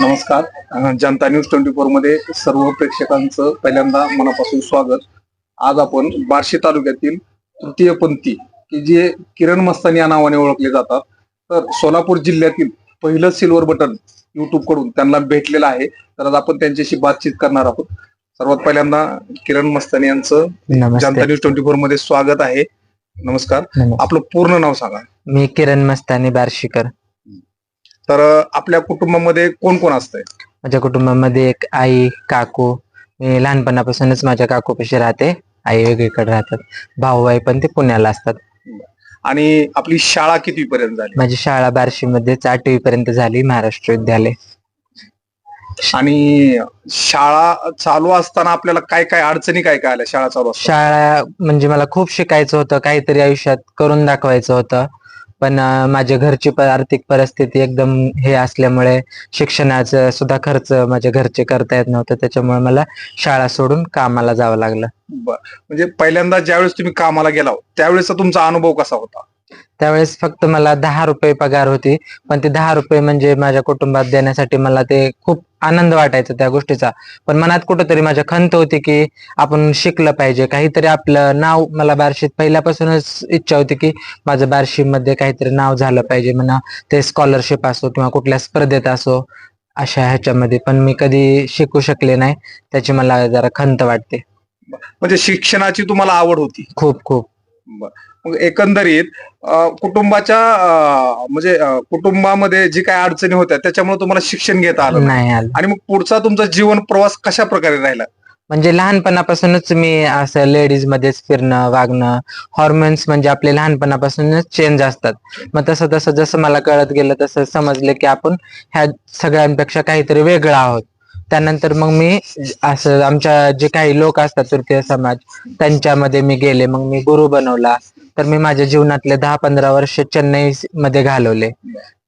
नमस्कार. जनता news twenty फोरमध्ये सर्व प्रेक्षकांचं पहिल्यांदा मनापासून स्वागत. आज आपण बार्शी तालुक्यातील तृतीय पंथी की जे किरण मस्तानी या नावाने ओळखले जातात तर सोलापूर जिल्ह्यातील पहिलं सिल्वर बटन युट्यूबकडून त्यांना भेटलेलं आहे. तर आज आपण त्यांच्याशी बातचीत करणार आहोत. सर्वात पहिल्यांदा किरण मस्तानी यांचं जनता न्यूज ट्वेंटी फोरमध्ये स्वागत आहे. नमस्कार. आपलं पूर्ण नाव सांगा. मी किरण मस्तानी बार्शीकर. तर आपल्या कुटुंबामध्ये कोण कोण असतंय? माझ्या कुटुंबामध्ये एक आई काकू. मी लहानपणापासूनच माझ्या काकूपाशी राहते. आई वेगळीकडे राहतात. भाऊ आई पण ते पुण्याला असतात. आणि आपली शाळा किती पर्यंत झाली? माझी शाळा बार्शी मध्येच आठवी पर्यंत झाली महाराष्ट्र विद्यालय. आणि शाळा चालू असताना आपल्याला काय काय अडचणी काय काय आल्या शाळा चालू असताना? शाळा म्हणजे मला खूप शिकायचं होतं काहीतरी आयुष्यात करून दाखवायचं होतं. पण माझ्या घरची आर्थिक परिस्थिती एकदम हे असल्यामुळे शिक्षणाचा सुद्धा खर्च माझ्या घरचे करता येत नव्हतं. त्याच्यामुळे मला शाळा सोडून कामाला जावं लागलं. बर. म्हणजे पहिल्यांदा ज्यावेळेस तुम्ही कामाला गेला त्यावेळेसचा तुमचा अनुभव कसा होता? त्यावेळेस फक्त मला दहा रुपये पगार होती. पण ते दहा रुपये म्हणजे माझ्या कुटुंबात देण्यासाठी मला ते खूप आनंद वाटायचा त्या गोष्टीचा. पण मनात कुठंतरी माझ्या खंत होती की आपण शिकलं पाहिजे. काहीतरी आपलं नाव मला बार्शीत पहिल्यापासूनच इच्छा होती की माझं बार्शीमध्ये काहीतरी नाव झालं पाहिजे म्हणा. ते स्कॉलरशिप असो किंवा कुठल्या स्पर्धेत असो अशा ह्याच्यामध्ये. पण मी कधी शिकू शकले नाही. त्याची मला जरा खंत वाटते. म्हणजे शिक्षणाची तुम्हाला आवड होती. खूप खूप. एकंदरीत कुटुंबाच्या म्हणजे कुटुंबामध्ये जी काय अडचणी होत्या त्याच्यामुळे तुम्हाला शिक्षण घेता आलं नाही. नाही आलं. आणि मग पुढचा तुमचा जीवन प्रवास कशा प्रकारे राहिला? म्हणजे लहानपणापासूनच मी असं लेडीज मध्येच फिरणं वागणं हॉर्मोन्स म्हणजे आपले लहानपणापासूनच चेंज असतात. मग तसं तसं जसं मला कळत गेलं तसं समजले की आपण ह्या सगळ्यांपेक्षा काहीतरी वेगळं आहोत. त्यानंतर मग मी असं आमच्या जे काही लोक असतात तृतीय समाज त्यांच्यामध्ये मी गेले. मग मी गुरु बनवला. तर मी माझ्या जीवनातले दहा पंधरा वर्ष चेन्नई मध्ये घालवले.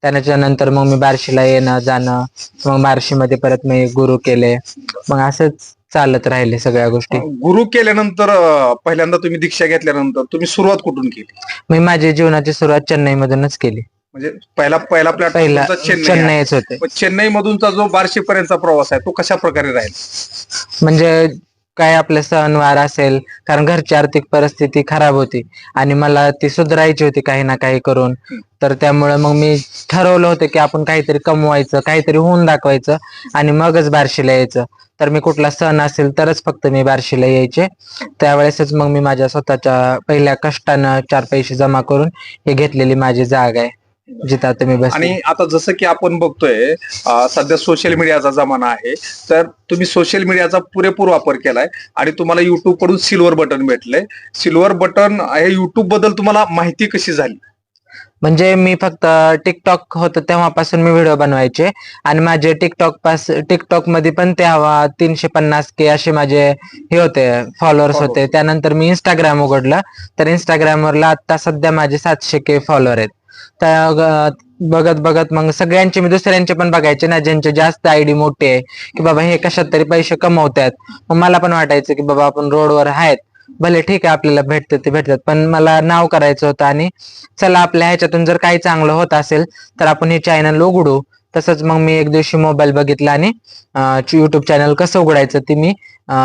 त्याच्या नंतर मग मी बार्शीला येणं जाणं मग बार्शीमध्ये परत मी गुरु केले. मग असंच चालत राहिले सगळ्या गोष्टी. गुरु केल्यानंतर पहिल्यांदा तुम्ही दीक्षा घेतल्यानंतर तुम्ही सुरुवात कुठून केली? मी माझी जीवनाची सुरुवात चेन्नई मधूनच केली. म्हणजे पहिला पहिला पहिला. चेन्नईच होते. चेन्नई मधूनचा जो बार्शी पर्यंतचा प्रवास आहे तो कशा प्रकारे राहील? म्हणजे काय आपले सणवार असेल कारण घरची आर्थिक परिस्थिती खराब होती आणि मला ती सुधारायची होती काही ना काही करून. तर त्यामुळे मग मी ठरवलं होतं की आपण काहीतरी कमवायचं काहीतरी होऊन दाखवायचं आणि मगच बार्शीला यायचं. तर मी कुठला सण असेल तरच फक्त मी बार्शीला यायचे. त्यावेळेसच मग मी माझ्या स्वतःच्या पहिल्या कष्टानं चार पैसे जमा करून हे घेतलेली माझी जाग आहे. जिथं आता मी बस आणि आता जसं की आपण बघतोय अं, सध्या सोशल मीडियाचा जमाना आहे. तर तुम्ही सोशल मीडियाचा पुरेपूर वापर केलाय आणि तुम्हाला युट्यूबकडून सिल्वर बटन भेटलंय. सिल्वर बटन हे युट्यूबबद्दल तुम्हाला माहिती कशी झाली? म्हणजे मी फक्त टिकटॉक होतं तेव्हापासून मी व्हिडिओ बनवायचे. आणि माझे टिकटॉक पास टिकटॉकमध्ये पण तेव्हा तीनशे पन्नास के असे माझे हे होते फॉलोअर्स. होते. त्यानंतर मी इंस्टाग्राम उघडलं. तर इंस्टाग्राम वरला आता सध्या माझे सातशे के फॉलोअर आहेत. तर बघत बघत मग सगळ्यांचे मी दुसऱ्यांचे पण बघायचे ना ज्यांचे जास्त आयडी मोठे आहे की बाबा हे कशात तरी पैसे कमवतात मग मला पण वाटायचं की बाबा आपण रोडवर आहेत भले ठीक आहे आपल्याला भेटतात ते भेटतात पण मला नाव करायचं होतं आणि चला आपल्या ह्याच्यातून जर काही चांगलं होत असेल तर आपण हे चॅनल उघडू. तसंच मग मी एक दिवशी मोबाईल बघितला आणि युट्यूब चॅनल कसं उघडायचं ते मी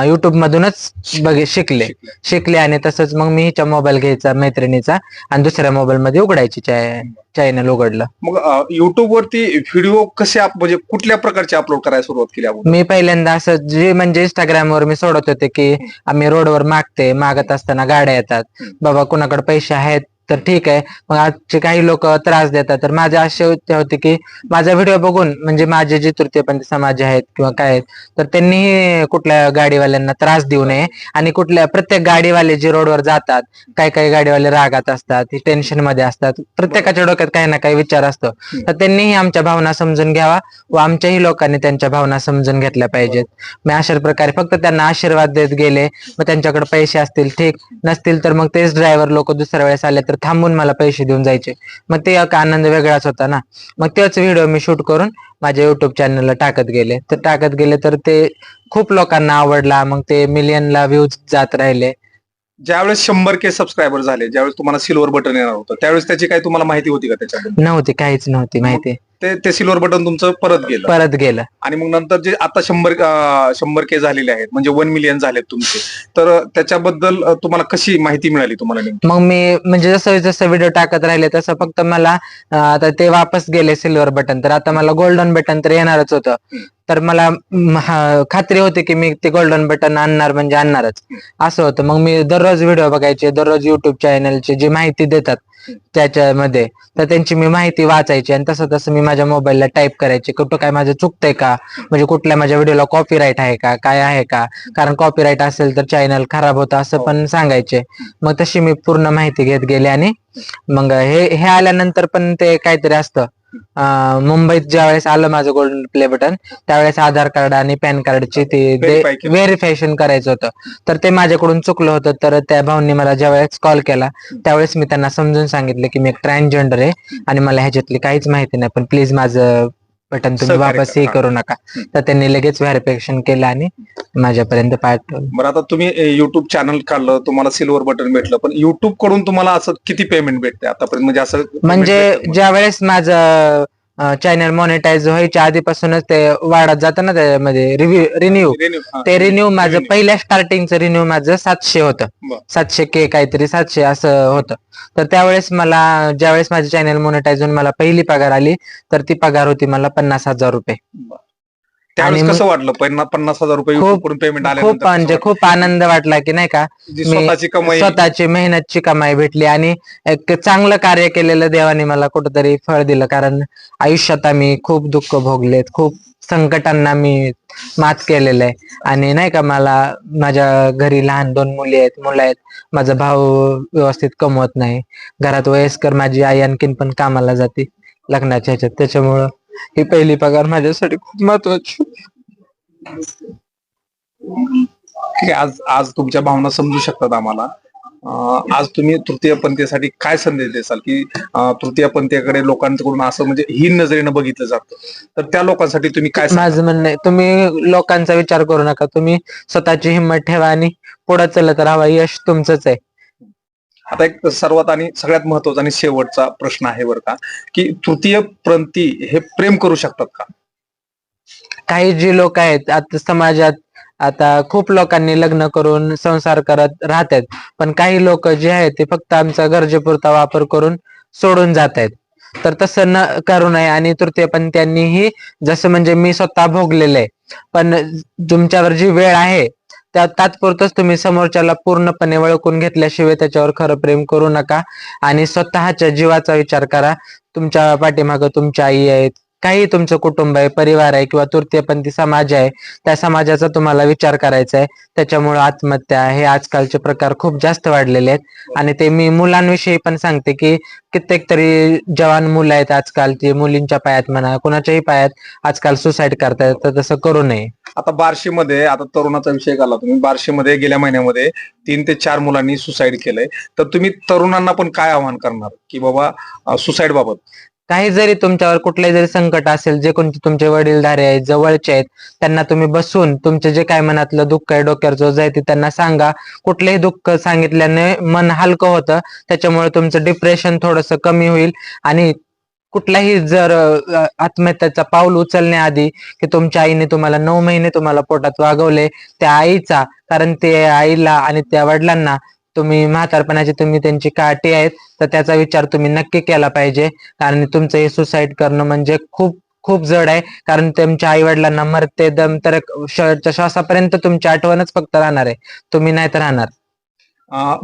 युट्यूब मधूनच बघ शिकले. शिकले आणि तसंच मग मी हिचा मोबाईल घ्यायचा मैत्रिणीचा आणि दुसऱ्या मोबाईल मध्ये उघडायची चॅनल उघडलं. मग युट्यूब वरती व्हिडिओ कसे म्हणजे कुठल्या प्रकारचे अपलोड करायला सुरुवात केली आपण? मी पहिल्यांदा असं जे म्हणजे इंस्टाग्राम वर मी सोडत होते की आम्ही रोडवर मागते मागत असताना गाड्या येतात. बाबा कुणाकडे पैसे आहेत? तर ठीक आहे. मग आजचे काही लोक त्रास देतात. तर माझे असे होते की माझा व्हिडिओ बघून म्हणजे माझे जे तृतीयपंथी समाज आहेत किंवा काय आहेत तर त्यांनी कुठल्या गाडीवाल्यांना त्रास देऊ नये आणि कुठल्या प्रत्येक गाडीवाले जे रोडवर जातात काही काही गाडीवाले रागात असतात टेन्शनमध्ये असतात. प्रत्येकाच्या डोक्यात काही ना काही विचार असतो. तर त्यांनीही आमच्या भावना समजून घ्यावा व आमच्याही लोकांनी त्यांच्या भावना समजून घेतल्या पाहिजेत. मी अशा प्रकारे फक्त त्यांना आशीर्वाद देत गेले. मग त्यांच्याकडे पैसे असतील ठीक नसतील तर मग तेच ड्रायव्हर लोक दुसऱ्या वेळेस आले तर थांबून मला पैसे देऊन जायचे. मग ते एक आनंद वेगळाच होता ना. मग तेच व्हिडिओ मी शूट करून माझ्या युट्यूब चॅनलला टाकत गेले. तर टाकत गेले तर ते खूप लोकांना आवडला. मग ते मिलियनला व्ह्यूज जात राहिले. ज्यावेळेस शंभर के सबस्क्रायबर झाले ज्यावेळेस तुम्हाला सिल्वर बटन येणार होतं त्यावेळेस त्याची काही तुम्हाला माहिती होती का त्याच्याबद्दल? नव्हती काहीच नव्हती माहिती. ते ते सिल्वर बटन तुमचं परत गेलं. परत गेलं. आणि मग नंतर जे आता शंभर अं, शंभर के झालेले आहेत म्हणजे वन मिलियन झालेत तुमचे. तर त्याच्याबद्दल अं, तुम्हाला कशी माहिती मिळाली तुम्हाला नेमकी? मग मी म्हणजे जसं जसं व्हिडिओ टाकत राहिले तसं फक्त मला अं, आता ते वापस गेले सिल्वर बटन तर आता मला गोल्डन बटन तर येणारच होतं. तर मला खात्री होती की मी ते गोल्डन बटन आणणार म्हणजे आणणारच. असं होतं. मग मी दररोज व्हिडिओ बघायचे दररोज युट्यूब चॅनलची जी माहिती देतात त्याच्यामध्ये तर त्यांची मी माहिती वाचायची आणि तसं तसं मी माझ्या मोबाईलला टाईप करायचे. कुठं काय माझं चुकतंय का? म्हणजे कुठल्या माझ्या व्हिडिओला कॉपीराईट आहे का? काय आहे का? कारण कॉपीराईट असेल तर चॅनल खराब होतं असं पण सांगायचे. मग तशी मी पूर्ण माहिती घेत गेले आणि मग हे हे आल्यानंतर पण ते काहीतरी असतं. मुंबईत ज्यावेळेस आलं माझं गोल्डन प्ले बटन त्यावेळेस आधार कार्ड आणि पॅन कार्डची ते. व्हेरिफिकेशन करायचं होतं तर ते माझ्याकडून चुकलं होतं तर त्या भाऊंनी मला ज्यावेळेस कॉल केला त्यावेळेस मी त्यांना समजून सांगितलं की मी एक ट्रान्सजेंडर आहे आणि मला ह्याच्यातली काहीच माहिती नाही पण प्लीज माझं बटन तुम्ही सहकार्य वापस करा. हे करू नका. तर त्यांनी लगेच व्हेरिफिकेशन केलं आणि माझ्यापर्यंत पाठवलं. बरं आता तुम्ही युट्यूब चॅनल काढलं तुम्हाला सिल्वर बटन भेटलं पण युट्यूबकडून तुम्हाला असं किती पेमेंट भेटते आतापर्यंत? म्हणजे असं payment म्हणजे भेटतं ज्या वेळेस माझं चॅनल मॉनिटाईज व्हायच्या आधीपासूनच ते वाढत जातं ना त्यामध्ये रिव्ह्यू रिन्यू. ते रिन्यू माझं Renew. पहिल्या स्टार्टिंगचं रिन्यू माझं सातशे होतं. सातशे के काहीतरी सातशे असं होतं तर त्यावेळेस मला ज्यावेळेस माझे चॅनल मॉनिटाईज होऊन मला पहिली पगार आली तर ती पगार होती मला पन्नास हजार रुपये त्यावेळेस कसं वाटलं? पन्नास पन्नास हजार रुपये खूप- पेमेंट आले खूप म्हणजे खूप आनंद वाटला की नाही का? मी स्वतःची कमाई. स्वतःची मेहनतची कमाई भेटली आणि एक चांगलं कार्य केलेलं देवाने मला कुठंतरी फळ दिलं. कारण आयुष्यात आम्ही खूप दुःख भोगलेत. खूप संकटांना मी मात केलेलं आहे आणि नाही का मला माझ्या घरी लहान दोन मुली आहेत. मुलं आहेत. माझा भाऊ व्यवस्थित कमवत नाही. घरात वयस्कर माझी आई आणखीन पण कामाला जाते लग्नाच्या ह्याच्यात. त्याच्यामुळं ही पहिली पगार माझ्यासाठी खूप महत्वाची आज आज तुमच्या भावना समजू शकतात आम्हाला. आज तुम्ही तृतीयपंथीसाठी काय संदेश देसाल की अं, तृतीयपंथीकडे लोकांकडून असं म्हणजे हीन नजरेनं बघितलं जातं. तर त्या लोकांसाठी तुम्ही काय माझं म्हणणं आहे तुम्ही लोकांचा विचार करू नका. तुम्ही स्वतःची हिंमत ठेवा आणि पुढे चलत राहा. यश तुमचंच आहे. आता एक सर्वात आणि सगळ्यात महत्त्वाचा आणि शेवटचा प्रश्न आहे बरं का की तृतीय प्रंती हे प्रेम करू शकतात का? काही जी लोक आहेत आता समाजात आता खूप लोकांनी लग्न करून संसार करत राहतात पण काही लोक जे आहेत ते फक्त आमचा गरजेपुरता वापर करून सोडून जात आहेत तर तसं न करू नये आणि तृतीयपंथींनीही जसं म्हणजे मी स्वतः भोगलेलं आहे पण तुमच्यावर जी वेळ आहे त्या तात्पुरतच तुम्ही समोरच्याला पूर्णपणे वळकून घेतल्याशिवाय त्याच्यावर खरं प्रेम करू नका. आणि स्वतःच्या जीवाचा विचार करा. तुमच्या पाठीमागं तुमच्या आई आहेत. काही तुमचं कुटुंब आहे परिवार आहे किंवा तृतीयपंथी समाज आहे त्या समाजाचा तुम्हाला विचार करायचा आहे. त्याच्यामुळे आत्महत्या हे आजकालचे प्रकार खूप जास्त वाढलेले आहेत. आणि ते मी मुलांविषयी पण सांगते की कित्येक तरी जवान मुलं आहेत आजकाल ते मुलींच्या पायात म्हणा कुणाच्याही पायात आजकाल सुसाईड करतायत तर तसं करू नये. आता बार्शीमध्ये आता तरुणाचा विषय आला तुम्ही बार्शीमध्ये गेल्या महिन्यामध्ये तीन ते चार मुलांनी सुसाईड केलंय. तर तुम्ही तरुणांना पण काय आवाहन करणार? की बाबा सुसाईड बाबत. काही जरी तुमच्यावर कुठले जरी संकट असेल जे कोणते तुमचे वडीलधारे आहेत जवळचे आहेत त्यांना तुम्ही बसून तुमचे जे काय मनातलं दुःख आहे डोक्यावर जो आहे ते त्यांना सांगा. कुठलेही दुःख सांगितल्याने मन हलकं होतं त्याच्यामुळे तुमचं डिप्रेशन थोडस कमी होईल. आणि कुठलाही जर आत्महत्याचा पाऊल उचलण्याआधी की तुमच्या आईने तुम्हाला नऊ महिने तुम्हाला पोटात वागवले त्या आईचा कारण ते आईला आणि त्या वडिलांना तुम्ही म्हातारपणाची तुम्ही त्यांची काठी आहेत तर त्याचा विचार तुम्ही नक्की केला पाहिजे. कारण तुमचं हे सुसाईड करणं म्हणजे खूप खूप जड आहे. कारण तुमच्या आई वडिलांना मरते दम तर श्वासापर्यंत तुमची आठवणच फक्त राहणार आहे. तुम्ही नाही तर राहणार.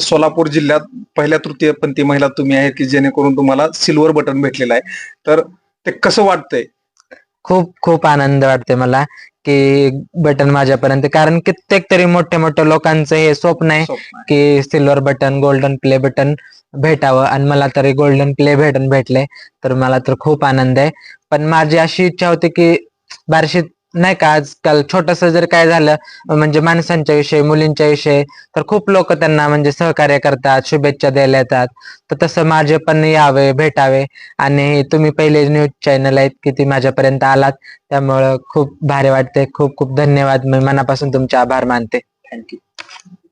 सोलापूर जिल्ह्यात पहिल्या तृतीयपंथी महिला तुम्ही आहेत की जेणेकरून तुम्हाला सिल्वर बटन भेटलेलं आहे. तर ते कसं वाटतंय? खूप खूप आनंद वाटते मला की बटन माझ्यापर्यंत. कारण कित्येक तरी मोठ्या मोठ्या लोकांचं हे स्वप्न आहे. की silver button golden play button भेटावं. आणि मला तरी गोल्डन प्ले बटन भेटले. तर मला तर खूप आनंद आहे. पण माझी अशी इच्छा होती की बार्शीत नाही का आजकाल छोटस जर काय झालं म्हणजे माणसांच्या विषयी मुलींच्या विषयी तर खूप लोक त्यांना म्हणजे सहकार्य करतात शुभेच्छा द्यायला येतात. तर तसं माझे पण यावे भेटावे. आणि तुम्ही पहिले न्यूज चॅनल आहेत की ती माझ्यापर्यंत आलात. त्यामुळं खूप भारी वाटते खूप खूप धन्यवाद. मी मनापासून तुमचे आभार मानते. थँक्यू